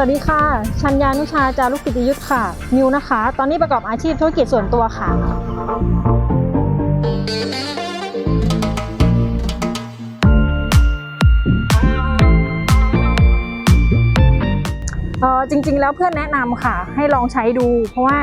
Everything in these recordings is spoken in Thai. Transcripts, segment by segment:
สวัสดีค่ะ ชัญญานุชาจารุกิติยุทธค่ะมิวนะคะ ตอนนี้ประกอบอาชีพธุรกิจส่วนตัวค่ะ เออจริงๆ แล้วเพื่อนแนะนำค่ะ ให้ลองใช้ดู เพราะว่า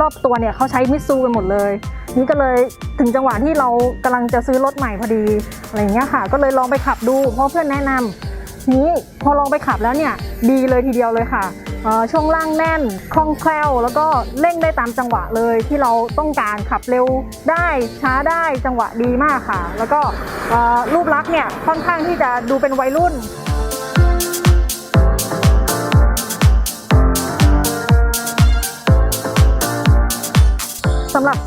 รอบตัวเนี่ยเขาใช้มิตซูกันหมดเลย นี่ก็เลยถึงจังหวะที่เรากำลังจะซื้อรถใหม่พอดีอะไรอย่างเงี้ยค่ะ ก็เลยลองไปขับดู เพราะเพื่อนแนะนำ นี้ พอลองไปขับแล้วเนี่ยดีเลยทีเดียวเลยค่ะช่อช่วงล่างแน่นคล่องแคล่ว แล้วก็เร่งได้ตามจังหวะเลยที่เราต้องการขับเร็วได้ช้าได้จังหวะดีมากค่ะ แล้วก็รูปลักษณ์เนี่ยค่อนข้างที่จะดูเป็นวัยรุ่น หรับ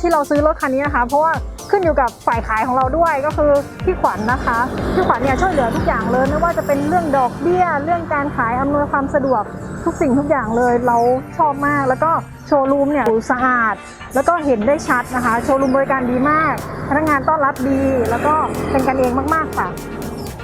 ที่เราซื้อรถคันนี้นะคะ เพราะว่าขึ้นอยู่กับฝ่ายขายของเราด้วยก็คือพี่ขวัญนะคะพี่ขวัญเนี่ยช่วยเหลือทุกอย่างเลยไม่ว่าจะเป็นเรื่องดอกเบี้ย เรื่องการขายอำนวยความสะดวกทุกสิ่งทุกอย่างเลยเราชอบมาก แล้วก็โชว์รูมเนี่ยสะอาด แล้วก็เห็นได้ชัดนะคะ โชว์รูมบริการดีมาก พนักงานต้อนรับดี แล้วก็เป็นกันเองมาก ๆ ค่ะ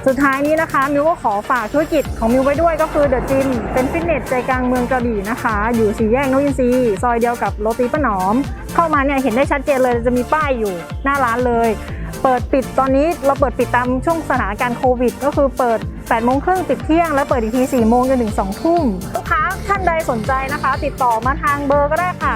สุดท้ายนี้นะคะมิวก็ขอฝากธุรกิจของมิวไว้ด้วยก็คือเดอะจิมเป็นฟิตเนสใจกลางเมืองกระบี่นะคะ อยู่สี่แยกนวอินทรีซอยเดียวกับโรตีป้าหนอม เข้ามาเนี่ยเห็นได้ชัดเจนเลยจะมีป้ายอยู่หน้าร้านเลย เปิดปิดตอนนี้เราเปิดปิดตามช่วงสถานการณ์โควิด ก็คือเปิด8โมงครึ่งปิดเที่ยง แล้วเปิดอีกที4โมงจนถึง2ทุ่มลูกค้า ท่านใดสนใจนะคะ ติดต่อมาทางเบอร์ก็ได้ค่ะ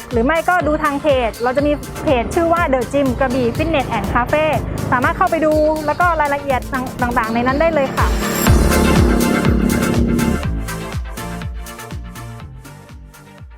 0836396266 หรือไม่ก็ดูทางเพจ เราจะมีเพจชื่อว่า The Gym กระบี่ฟิตเนสแอนด์คาเฟ่สามารถเข้าไปดูแล้วก็รายละเอียดต่างๆ ในนั้นได้เลยค่ะ